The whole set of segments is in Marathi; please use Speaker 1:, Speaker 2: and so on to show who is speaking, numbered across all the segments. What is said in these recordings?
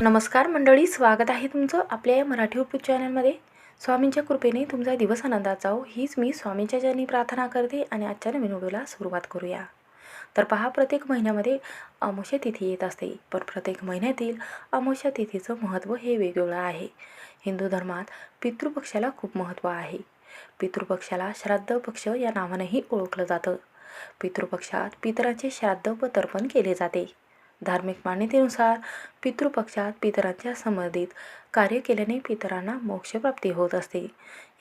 Speaker 1: नमस्कार मंडळी स्वागत आहे तुमचं आपल्या या मराठी यूट्यूब चॅनलमध्ये. स्वामींच्या कृपेने तुमचा दिवस आनंदात जाओ हीच मी स्वामींच्या जनी प्रार्थना करते आणि आजच्या नवीन व्हिडिओला सुरुवात करूया. तर पहा प्रत्येक महिन्यामध्ये अमावस्या तिथी येत असते. पण प्रत्येक महिन्यातील अमावस्या तिथीचं महत्त्व हे वेगवेगळं आहे. हिंदू धर्मात पितृपक्षाला खूप महत्त्व आहे. पितृपक्षाला श्राद्ध पक्ष या नावानंही ओळखलं जातं. पितृपक्षात पितरांचे श्राद्ध व तर्पण केले जाते. धार्मिक मान्यतेनुसार पितृपक्षात पितरांच्या संबंधित कार्य केल्याने पितरांना मोक्षप्राप्ती होत असते.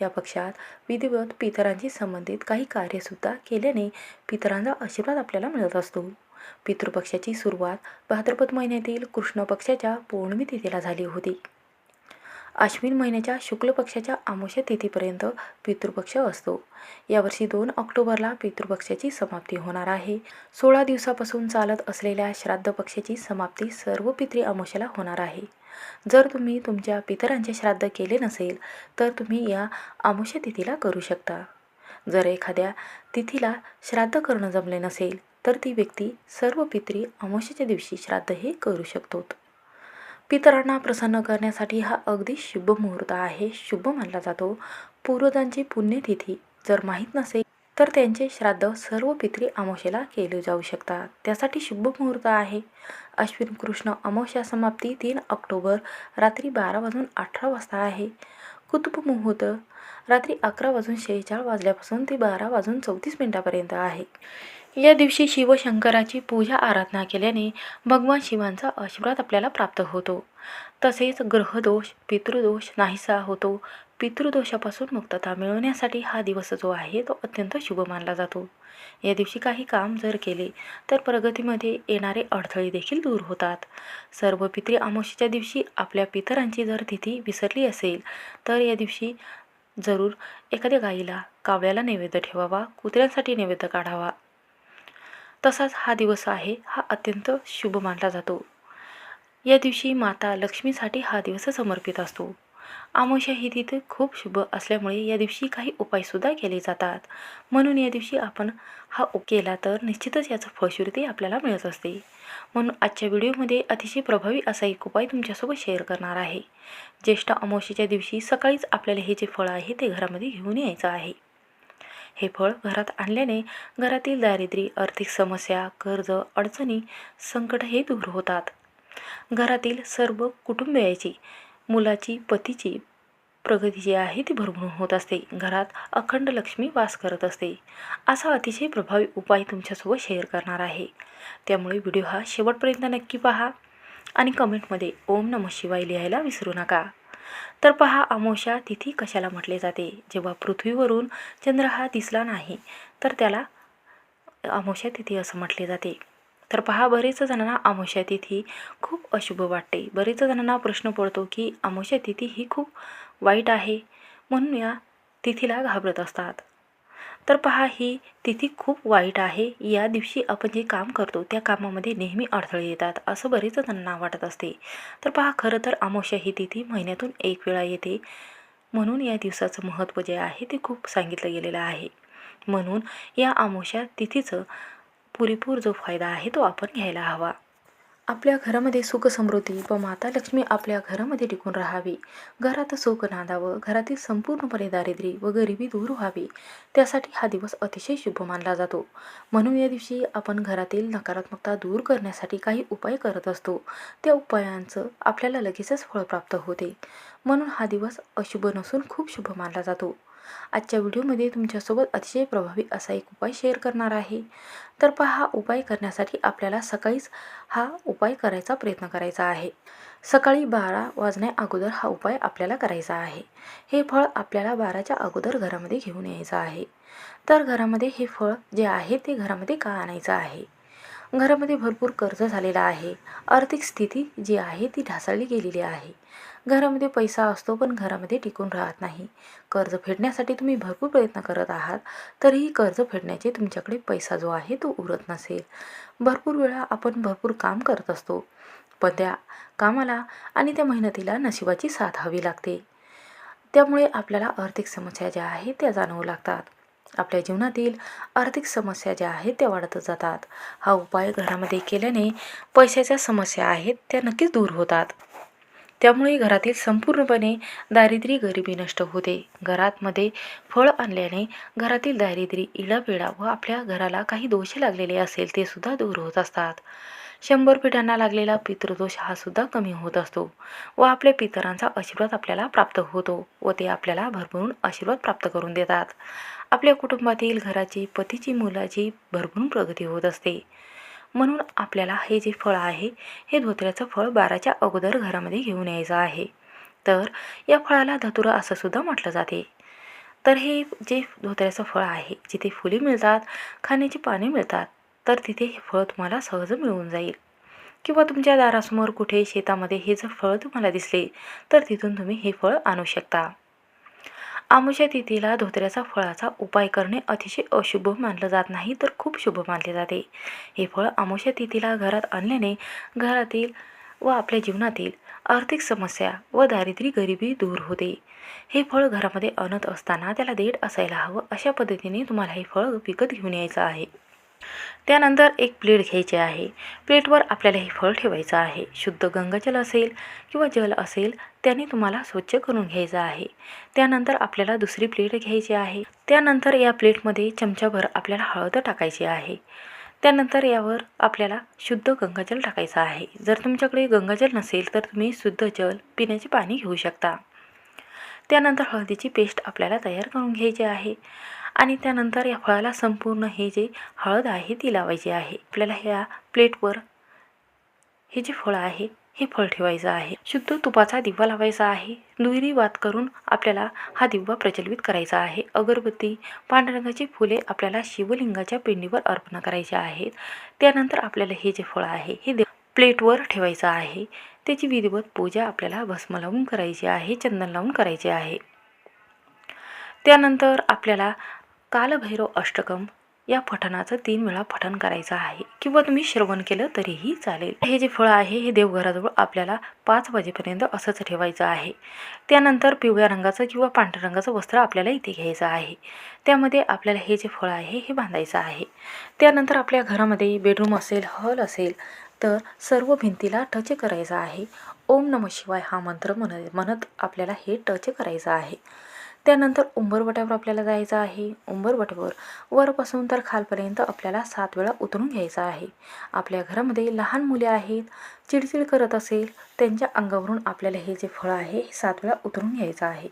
Speaker 1: या पक्षात विधिवत पितरांशी संबंधित काही कार्यसुद्धा केल्याने पितरांचा आशीर्वाद आपल्याला मिळत असतो. पितृपक्षाची सुरुवात भाद्रपद महिन्यातील कृष्ण पक्षाच्या पौर्णिमे तिथीला झाली होती. आश्विन महिन्याच्या शुक्ल पक्षाच्या अमावस्या तिथीपर्यंत पितृपक्ष असतो. यावर्षी दोन ऑक्टोबरला पितृपक्षाची समाप्ती होणार आहे. सोळा दिवसापासून चालत असलेल्या श्राद्ध पक्षाची समाप्ती सर्व पितृ अमावस्याला होणार आहे. जर तुम्ही तुमच्या पितरांचे श्राद्ध केले नसेल तर तुम्ही या अमावस्या तिथीला करू शकता. जर एखाद्या तिथीला श्राद्ध करणं जमले नसेल तर ती व्यक्ती सर्व पितरी अमोशेच्या दिवशी श्राद्ध हे करू शकतो पितरांना प्रसन्न करण्यासाठी हा अगदी शुभ मुहूर्त आहे. शुभ मानला जातो. पूर्वजांची पुण्यतिथी जर माहीत नसेल तर त्यांचे श्राद्ध सर्व पितरी अमावशेला केले जाऊ शकतात. त्यासाठी शुभ मुहूर्त आहे. अश्विन कृष्ण अमावस्या समाप्ती तीन ऑक्टोबर रात्री बारा वाजून अठरा वाजता आहे. कुतुब मुहूर्त रात्री अकरा वाजून शेहेचाळ वाजल्यापासून ते बारा वाजून चौतीस मिनिटापर्यंत आहे. या दिवशी शिवशंकराची पूजा आराधना केल्याने भगवान शिवांचा आशीर्वाद आपल्याला प्राप्त होतो. तसेच ग्रहदोष पितृदोष नाहीसा होतो. पितृदोषापासून मुक्तता मिळवण्यासाठी हा दिवस जो आहे तो अत्यंत शुभ मानला जातो. या दिवशी काही काम जर केले तर प्रगतीमध्ये येणारे अडथळे देखील दूर होतात. सर्व पितृ आमोशीच्या दिवशी आपल्या पितरांची जर तिथी विसरली असेल तर या दिवशी जरूर एखाद्या गाईला कावळ्याला नैवेद्य ठेवावा कुत्र्यांसाठी नैवेद्य काढावा तसाच हा दिवस आहे हा अत्यंत शुभ मानला जातो. या दिवशी माता लक्ष्मीसाठी हा दिवस समर्पित असतो. आमोशा ही तिथे खूप शुभ असल्यामुळे या दिवशी काही उपायसुद्धा केले जातात. म्हणून या दिवशी आपण हा उप केला तर निश्चितच याचं फळश्रुती आपल्याला मिळत असते. म्हणून आजच्या व्हिडिओमध्ये अतिशय प्रभावी असा एक उपाय तुमच्यासोबत शेअर करणार आहे. ज्येष्ठ अमावस्येच्या दिवशी सकाळीच आपल्याला हे जे फळ आहे ते घरामध्ये घेऊन यायचं आहे. हे फळ घरात आणल्याने घरातील दारिद्र्य आर्थिक समस्या कर्ज अडचणी संकट हे दूर होतात. घरातील सर्व कुटुंबियाची मुलाची पतीची प्रगती जी आहे ती भरभरून होत असते. घरात अखंड लक्ष्मी वास करत असते. असा अतिशय प्रभावी उपाय तुमच्यासोबत शेअर करणार आहे. त्यामुळे व्हिडिओ हा शेवटपर्यंत नक्की पहा आणि कमेंटमध्ये ओम नम शिवाय लिहायला विसरू नका. तर पहा अमावस्या तिथी कशाला म्हटले जाते? जेव्हा पृथ्वीवरून चंद्र हा दिसला नाही तर त्याला अमावस्या तिथी असं म्हटले जाते. तर पहा बरेच जणांना अमावस्या तिथी खूप अशुभ वाटते. बरेच जणांना प्रश्न पडतो की अमावस्या तिथी ही खूप वाईट आहे म्हणून या तिथीला घाबरत असतात. तर पहा ही तिथी खूप वाईट आहे. या दिवशी आपण जे काम करतो त्या कामामध्ये नेहमी अडथळे येतात. असं बरेच त्यांना वाटत असते. तर पहा खरं तर अमावस्या ही तिथी महिन्यातून एक वेळा येते. म्हणून या दिवसाचं महत्त्व जे आहे ते खूप सांगितलं गेलेलं आहे. म्हणून या अमावस्या तिथीचं पुरेपूर जो फायदा आहे तो आपण घ्यायला हवा. आपल्या घरामध्ये सुख समृद्धी व माता लक्ष्मी आपल्या घरामध्ये टिकून राहावी. घरात सुख नांदावं घरातील संपूर्णपणे दारिद्र्य व गरिबी दूर व्हावी. त्यासाठी हा दिवस अतिशय शुभ मानला जातो. म्हणून या दिवशी आपण घरातील नकारात्मकता दूर करण्यासाठी काही उपाय करत असतो. त्या उपायांचं आपल्याला लगेचच फळ प्राप्त होते. म्हणून हा दिवस अशुभ नसून खूप शुभ मानला जातो. आजच्या व्हिडिओमध्ये तुमच्यासोबत अतिशय प्रभावी असा एक उपाय शेअर करणार आहे. तर पहा हा उपाय करण्यासाठी आपल्याला सकाळीच हा उपाय करायचा प्रयत्न करायचा आहे. सकाळी बारा वाजण्या अगोदर हा उपाय आपल्याला करायचा आहे. हे फळ आपल्याला बाराच्या अगोदर घरामध्ये घेऊन यायचं आहे. तर घरामध्ये हे फळ जे आहे ते घरामध्ये का आणायचं आहे? घरामध्ये भरपूर कर्ज झालेला आहे. आर्थिक स्थिती जी आहे ती ढासळली गेलेली आहे. घरामध्ये पैसा असतो पण घरामध्ये टिकून राहत नाही. कर्ज फेडण्यासाठी तुम्ही भरपूर प्रयत्न करत आहात तरीही कर्ज फेडण्याचे तुमच्याकडे पैसा जो आहे तो उरत नसेल. भरपूर वेळा आपण भरपूर काम करत असतो पण त्या कामाला आणि त्या मेहनतीला नशिबाची साथ हवी लागते. त्यामुळे आपल्याला आर्थिक समस्या ज्या आहेत त्या जाणवू लागतात. आपल्या जीवनातील आर्थिक समस्या ज्या आहेत त्या वाढतच जातात. हा उपाय घरामध्ये केल्याने पैशाच्या समस्या आहेत त्या नक्कीच दूर होतात. त्यामुळे घरातील संपूर्णपणे दारिद्र्य गरिबी नष्ट होते. घरातमध्ये फळ आणल्याने घरातील दारिद्र्य इडापिडा व आपल्या घराला काही दोष लागलेले असेल ते सुद्धा दूर होत असतात. शंभर पिढ्यांना लागलेला पितृदोष हा सुद्धा कमी होत असतो व आपल्या पितरांचा आशीर्वाद आपल्याला प्राप्त होतो व ते आपल्याला भरभरून आशीर्वाद प्राप्त करून देतात. आपल्या कुटुंबातील घराची पतीची मुलाची भरभरून प्रगती होत असते. म्हणून आपल्याला हे जे फळ आहे हे धोत्र्याचं फळ बाराच्या अगोदर घरामध्ये घेऊन यायचं आहे. तर या फळाला धतुरा असं सुद्धा म्हटलं जाते. तर हे जे धोत्र्याचं फळ आहे जिथे फुले मिळतात खाण्याची पाने मिळतात तर तिथे हे फळ तुम्हाला सहज मिळून जाईल. किंवा तुमच्या दारासमोर कुठे शेतामध्ये हे जर फळ तुम्हाला दिसले तर तिथून तुम्ही हे फळ आणू शकता. आमुष्या तिथीला धोत्र्याचा फळाचा उपाय करणे अतिशय अशुभ मानलं जात नाही तर खूप शुभ मानले जाते. हे फळ आमुष्या तिथीला घरात आणल्याने घरातील व आपल्या जीवनातील आर्थिक समस्या व दारिद्र्य गरिबी दूर होते. हे फळ घरामध्ये आणत असताना त्याला देठ असायला हवं अशा पद्धतीने तुम्हाला हे फळ विकत घेऊन यायचं आहे. त्यानंतर एक प्लेट घ्यायची आहे. प्लेटवर आपल्याला हे फळ ठेवायचं आहे. शुद्ध गंगाजल असेल किंवा जल असेल त्याने तुम्हाला स्वच्छ करून घ्यायचं आहे. त्यानंतर आपल्याला दुसरी प्लेट घ्यायची आहे. त्यानंतर या प्लेटमध्ये चमचाभर आपल्याला हळद टाकायची आहे. त्यानंतर यावर आपल्याला शुद्ध गंगाजल टाकायचं आहे. जर तुमच्याकडे गंगाजल नसेल तर तुम्ही शुद्ध जल पिण्याचे पाणी घेऊ शकता. त्यानंतर हळदीची पेस्ट आपल्याला तयार करून घ्यायची आहे. आणि त्यानंतर या फळाला संपूर्ण हे जे हळद आहे ती लावायची आहे. आपल्याला ह्या प्लेटवर हे जे फळ आहे हे फळ ठेवायचं आहे. शुद्ध तुपाचा दिवा लावायचा आहे. दुहेरी वात करून आपल्याला हा दिवा प्रज्वलित करायचा आहे. अगरबत्ती पांढरंगाची फुले आपल्याला शिवलिंगाच्या पिंडीवर अर्पण करायची आहेत. त्यानंतर आपल्याला हे जे फळ आहे हे देव प्लेटवर ठेवायचं आहे. त्याची विधिवत पूजा आपल्याला भस्म लावून करायची आहे चंदन लावून करायचे आहे. त्यानंतर आपल्याला कालभैरव अष्टकम या पठणाचं तीन वेळा पठण करायचं आहे. किंवा तुम्ही श्रवण केलं तरीही चालेल. हे जे फळ आहे हे देवघराजवळ आपल्याला पाच वाजेपर्यंत असंच ठेवायचं आहे. त्यानंतर पिवळ्या रंगाचं किंवा पांढऱ्या रंगाचं वस्त्र आपल्याला इथे घ्यायचं आहे. त्यामध्ये आपल्याला हे जे फळ आहे हे बांधायचं आहे. त्यानंतर आपल्या घरामध्ये बेडरूम असेल हॉल असेल तर सर्व भिंतीला टच करायचं आहे. ओम नम शिवाय हा मंत्र म्हण म्हणत आपल्याला हे टच करायचं आहे. त्यानंतर उंबरवट्यावर आपल्याला जायचं आहे. उंबरवट्यावर वरपासून तर खालपर्यंत आपल्याला सात वेळा उतरून घ्यायचं आहे. आपल्या घरामध्ये लहान मुले आहेत. चिडचिड करत असेल त्यांच्या अंगावरून आपल्याला हे जे फळ आहे हे सात वेळा उतरून घ्यायचं आहे.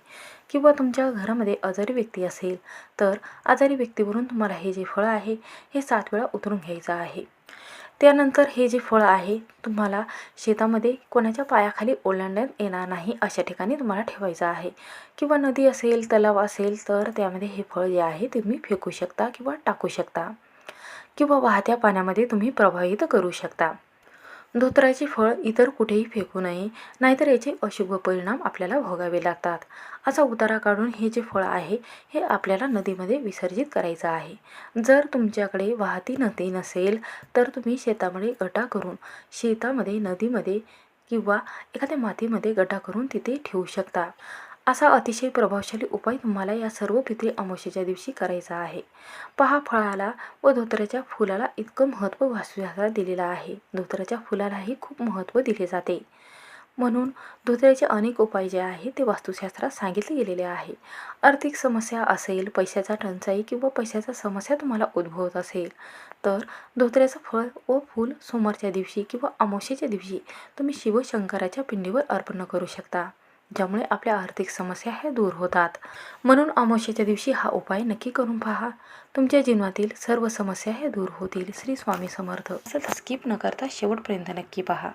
Speaker 1: किंवा तुमच्या घरामध्ये आजारी व्यक्ती असेल तर आजारी व्यक्तीवरून तुम्हाला हे जे फळं आहे हे सात वेळा उतरून घ्यायचं आहे. त्यानंतर हे जे फळ आहे तुम्हाला शेतामध्ये कोणाच्या पायाखाली ओलांडण्यात येणार नाही अशा ठिकाणी तुम्हाला ठेवायचं आहे. किंवा नदी असेल तलाव असेल तर त्यामध्ये हे फळ जे आहे तुम्ही फेकू शकता किंवा टाकू शकता. किंवा वाहत्या पाण्यामध्ये तुम्ही प्रवाहित करू शकता. धोत्राचे फळ इतर कुठेही फेकू नये नाहीतर याचे अशुभ परिणाम आपल्याला भोगावे लागतात. असा उतारा काढून हे जे फळ आहे हे आपल्याला नदीमध्ये विसर्जित करायचं आहे. जर तुमच्याकडे वाहती नदी नसेल तर तुम्ही शेतामध्ये गटा करून शेतामध्ये नदीमध्ये किंवा एखाद्या मातीमध्ये गटा करून तिथे ठेवू शकता. असा अतिशय प्रभावशाली उपाय तुम्हाला या सर्व पितळी अमावस्येच्या दिवशी करायचा आहे. पहा फळाला व धोत्र्याच्या फुलाला इतकं महत्त्व वास्तुशास्त्रात दिलेलं आहे. धोत्र्याच्या फुलालाही खूप महत्त्व दिले जाते. म्हणून धोत्र्याचे अनेक उपाय जे आहेत ते वास्तुशास्त्रात सांगितले गेलेले आहे. आर्थिक समस्या असेल पैशाचा टंचाई किंवा पैशाचा समस्या तुम्हाला उद्भवत असेल तर धोत्र्याचं फळ व फूल सोमवारच्या दिवशी किंवा अमावस्येच्या दिवशी तुम्ही शिवशंकराच्या पिंडीवर अर्पण करू शकता. ज्यामुळे आपल्या आर्थिक समस्या ह्या दूर होतात. म्हणून अमावस्येच्या दिवशी हा उपाय नक्की करून पहा. तुमच्या जीवनातील सर्व समस्या ह्या दूर होतील. श्री स्वामी समर्थ. स्किप न करता शेवटपर्यंत नक्की पहा.